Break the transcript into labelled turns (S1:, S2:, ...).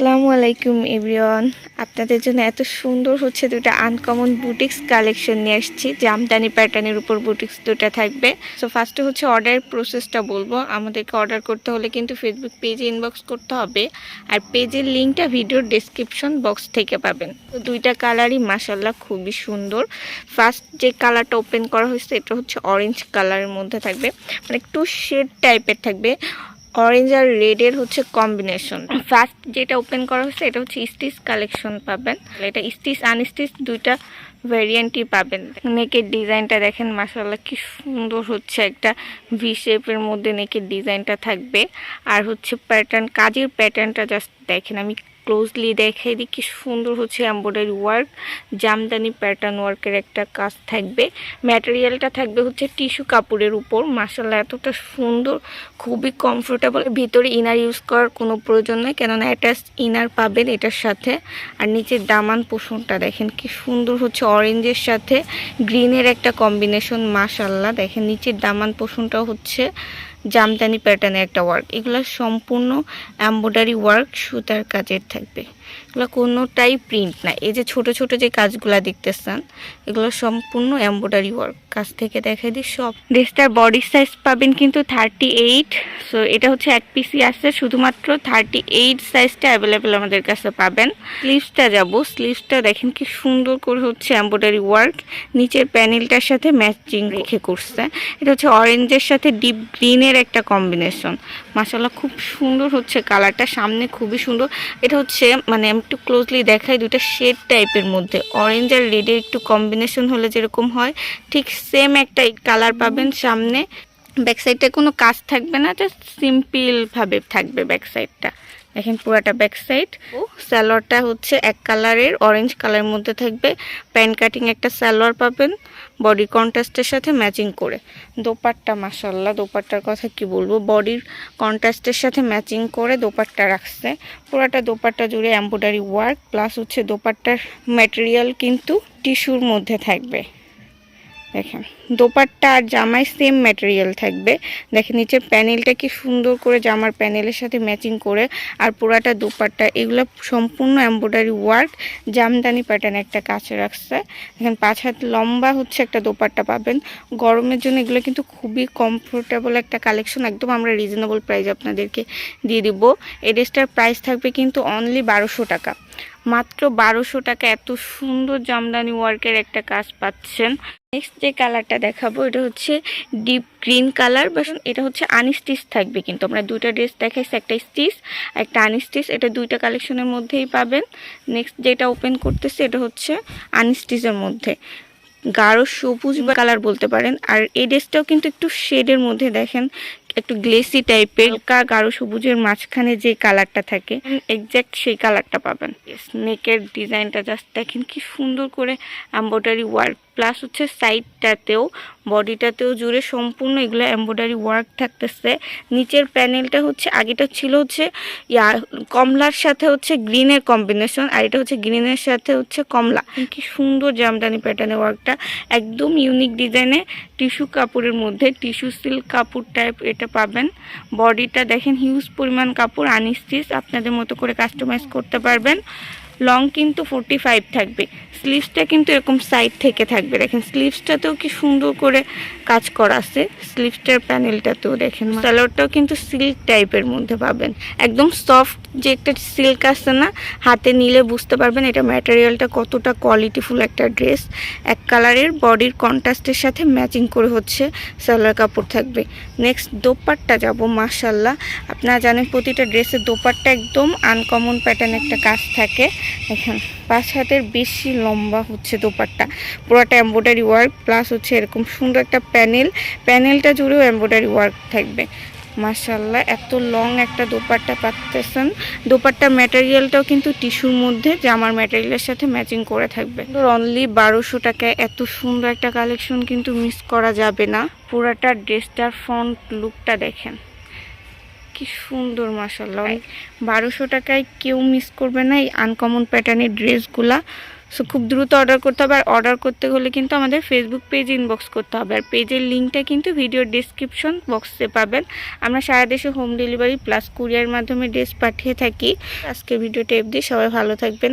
S1: আসসালামু আলাইকুম এভরিওয়ান। আপনাদের জন্য এত সুন্দর হচ্ছে দুটো আনকমন বুটিক্স কালেকশন নিয়ে আসছি। জামদানি প্যাটার্নের উপর বুটিক্স দুটো থাকবে। সো ফার্স্টে হচ্ছে অর্ডারের প্রসেসটা বলব। আমাদেরকে অর্ডার করতে হলে কিন্তু ফেসবুক পেজে ইনবক্স করতে হবে। আর পেজের লিঙ্কটা ভিডিওর ডেসক্রিপশন বক্স থেকে পাবেন। তো দুইটা কালারই মাসাল্লাহ খুবই সুন্দর। ফার্স্ট যে কালারটা ওপেন করা হয়েছে, এটা হচ্ছে অরেঞ্জ কালারের মধ্যে থাকবে। মানে একটু শেড টাইপের থাকবে। অরেঞ্জ আর রেডের হচ্ছে কম্বিনেশন ফার্স্ট যেটা ওপেন করা হচ্ছে এটা হচ্ছে স্টিচ কালেকশন পাবেন। এটা স্টিচ আনস্টিচ দুইটা ভ্যারিয়েন্টই পাবেন। নেকের ডিজাইনটা দেখেন মাসাল্লাহ কি সুন্দর হচ্ছে একটা ভি শেপের মধ্যে নেকের ডিজাইনটা থাকবে। আর হচ্ছে প্যাটার্ন কাজের প্যাটার্নটা জাস্ট দেখেন, আমি ক্লোজলি দেখাই দিই কি সুন্দর হচ্ছে এম্ব্রয়ডারি ওয়ার্ক জামদানি প্যাটার্ন ওয়ার্কের একটা কাজ থাকবে। ম্যাটেরিয়ালটা থাকবে হচ্ছে টিস্যু কাপড়ের উপর। মাসাল্লাহ এতটা সুন্দর, খুবই কমফোর্টেবল ভিতরে ইনার ইউজ করার কোনো প্রয়োজন নেই, কেননা অ্যাটাচ ইনার পাবেন এটার সাথে। আর নিচের দামান পোষণটা দেখেন কি সুন্দর হচ্ছে অরেঞ্জের সাথে। গ্রিনের একটা কম্বিনেশন মাসাল্লাহ দেখেন নিচের দামান পোষণটা হচ্ছে জামদানি প্যাটার্নের একটা ওয়ার্ক এগুলো সম্পূর্ণ এম্ব্রয়ডারি ওয়ার্ক সুতার কাজের থাকবে। এগুলো কোনোটাই প্রিন্ট না। এই যে ছোট ছোট যে কাজগুলো দেখতেছেন, এগুলো সম্পূর্ণ এম্ব্রয়ডারি ওয়ার্ক কাজ থেকে দেখাই দিই সব। ড্রেসটার বডি সাইজ পাবেন কিন্তু থার্টি এইট সো এটা হচ্ছে এক পিসি আসছে শুধুমাত্র থার্টি এইট সাইজটা অ্যাভেলেবেল আমাদের কাছে পাবেন। স্লিভসটা যাব। স্লিভসটা দেখেন কি সুন্দর করে হচ্ছে এম্ব্রয়ডারি ওয়ার্ক নিচের প্যানেলটার সাথে ম্যাচিং রেখে করছে। এটা হচ্ছে অরেঞ্জের সাথে ডিপ গ্রিনের একটা কম্বিনেশন। মাসাল্লাহ খুব সুন্দর হচ্ছে কালারটা, সামনে খুবই সুন্দর। এটা হচ্ছে মানে আমি একটু ক্লোজলি দেখাই দুটো শেড টাইপের মধ্যে। অরেঞ্জ আর রেডের একটু কম্বিনেশন হলে যেরকম হয়, ঠিক সেম একটা কালার পাবেন সামনে। ব্যাক সাইডটা কোনো কাজ থাকবে না জাস্ট সিম্পলভাবে থাকবে ব্যাক সাইডটা দেখেন পুরাটা ব্যাক সাইড স্যালোয়ারটা হচ্ছে এক কালারের অরেঞ্জ কালারের মধ্যে থাকবে। প্যান কাটিং একটা স্যালোয়ার পাবেন বডি কন্ট্রাস্টের সাথে ম্যাচিং করে। দোপাট্টা মাসাল্লাহ দোপাট্টার কথা কি বলব? বডির কন্ট্রাস্টের সাথে ম্যাচিং করে দোপাট্টা রাখছে। পুরাটা দোপাট্টা জুড়ে এম্ব্রয়ডারি ওয়ার্ক প্লাস হচ্ছে দোপাট্টার ম্যাটেরিয়াল কিন্তু টিস্যুর মধ্যে থাকবে। দেখেন, দোপাট্টা আর জামায় সেম ম্যাটেরিয়াল থাকবে। দেখেন, নিচের প্যানেলটা কি সুন্দর করে জামার প্যানেলের সাথে ম্যাচিং করে, আর পুরাটা দোপাট্টা, এগুলো সম্পূর্ণ এম্ব্রয়ডারি ওয়ার্ক জামদানি প্যাটার্ন একটা কাছে রাখছে। দেখেন, পাঁচ হাত লম্বা হচ্ছে একটা দোপাট্টা পাবেন। গরমের জন্য এগুলো কিন্তু খুবই কমফোর্টেবল একটা কালেকশন একদম আমরা রিজনেবল প্রাইস আপনাদেরকে দিয়ে দিব। এই ড্রেসটার প্রাইস থাকবে কিন্তু অনলি বারোশো টাকা। মাত্র বারোশো টাকা, এত সুন্দর জামদানি ওয়ার্কের একটা কাজ পাচ্ছেন। নেক্সট যে কালারটা দেখাবো, এটা হচ্ছে ডিপ গ্রিন কালার বা এটা হচ্ছে আনস্টিচ থাকবে কিন্তু। আমরা দুইটা ড্রেস দেখাইছি, একটা স্টিচ একটা আনস্টিচ এটা দুইটা কালেকশনের মধ্যেই পাবেন। নেক্সট যেটা ওপেন করতেছে, এটা হচ্ছে আনস্টিচের মধ্যে। গাঢ় সবুজ বা কালার বলতে পারেন। আর এই ড্রেসটাও কিন্তু একটু শেডের মধ্যে দেখেন একটু গ্লেসি টাইপের গাঢ় সবুজের মাঝখানে যে কালারটা থাকে এক্স্যাক্ট সেই কালারটা পাবেন। নেকের ডিজাইনটা জাস্ট দেখেন কি সুন্দর করে এম্ব্রয়ডারি ওয়ার্ক প্লাস হচ্ছে সাইডটাতেও বডিটাতেও জুড়ে সম্পূর্ণ এগুলো এম্ব্রয়ডারি ওয়ার্ক থাকতেছে। নিচের প্যানেলটা হচ্ছে আগেটা ছিল হচ্ছে ইয়া কমলার সাথে হচ্ছে গ্রিনের কম্বিনেশন আর এটা হচ্ছে গ্রিনের সাথে হচ্ছে কমলা। কি সুন্দর জামদানি প্যাটার্নের ওয়ার্কটা একদম ইউনিক ডিজাইনে টিস্যু কাপড়ের মধ্যে টিস্যু সিল্ক কাপড় টাইপ এটা পাবেন। বডিটা দেখেন হিউজ পরিমাণ কাপড় আনিস্টিস আপনাদের মতো করে কাস্টমাইজ করতে পারবেন। লং কিন্তু ফোরটি ফাইভ থাকবে। স্লিভসটা কিন্তু এরকম সাইড থেকে থাকবে। দেখেন স্লিভসটাতেও কি সুন্দর করে কাজ করা আছে। স্লিভসটার প্যানেলটাতেও দেখেন সালোয়ারটাও কিন্তু সিল্ক টাইপের মধ্যে পাবেন। একদম সফট যে একটা সিল্ক আছে না হাতে নিলে বুঝতে পারবেন এটা ম্যাটেরিয়ালটা কতটা কোয়ালিটিফুল একটা ড্রেস এক কালারের বডির কন্ট্রাস্টের সাথে ম্যাচিং করে হচ্ছে সালোয়ার কাপড় থাকবে। নেক্সট দোপাট্টা যাব মাশাল্লাহ আপনারা জানেন প্রতিটা ড্রেসের দোপাট্টা একদম আনকমন প্যাটার্ন একটা কাজ থাকে। এখান পাঁচ হাতের বেশি লম্বা হচ্ছে দোপাট্টা। পুরোটা এম্ব্রয়ডারি ওয়ার্ক প্লাস হচ্ছে এরকম সুন্দর একটা প্যানেল প্যানেলটা জুড়েও এম্ব্রয়ডারি ওয়ার্ক থাকবে। মাশাল্লাহ এত লং একটা দোপাট্টা পাচ্তেছেন দোপাট্টা ম্যাটেরিয়ালটাও কিন্তু টিস্যুর মধ্যে, জামার ম্যাটেরিয়ালের সাথে ম্যাচিং করে থাকবে। অনলি বারোশো টাকায় এত সুন্দর একটা কালেকশন কিন্তু মিস করা যাবে না। পুরাটা ড্রেসটার ফ্রন্ট লুকটা দেখেন। কি সুন্দর মাসাল্লাহ বারোশো টাকায় কেউ মিস করবে না এই আনকমন প্যাটার্নের ড্রেসগুলা সো খুব দ্রুত অর্ডার করতে হবে। আর অর্ডার করতে হলে কিন্তু আমাদের ফেসবুক পেজ ইনবক্স করতে হবে। আর পেজের লিঙ্কটা কিন্তু ভিডিও ডিসক্রিপশন বক্সে পাবেন। আমরা সারা দেশে হোম ডেলিভারি প্লাস কুরিয়ার মাধ্যমে ড্রেস পাঠিয়ে থাকি। আজকে ভিডিও টেপ দিয়ে সবাই ভালো থাকবেন।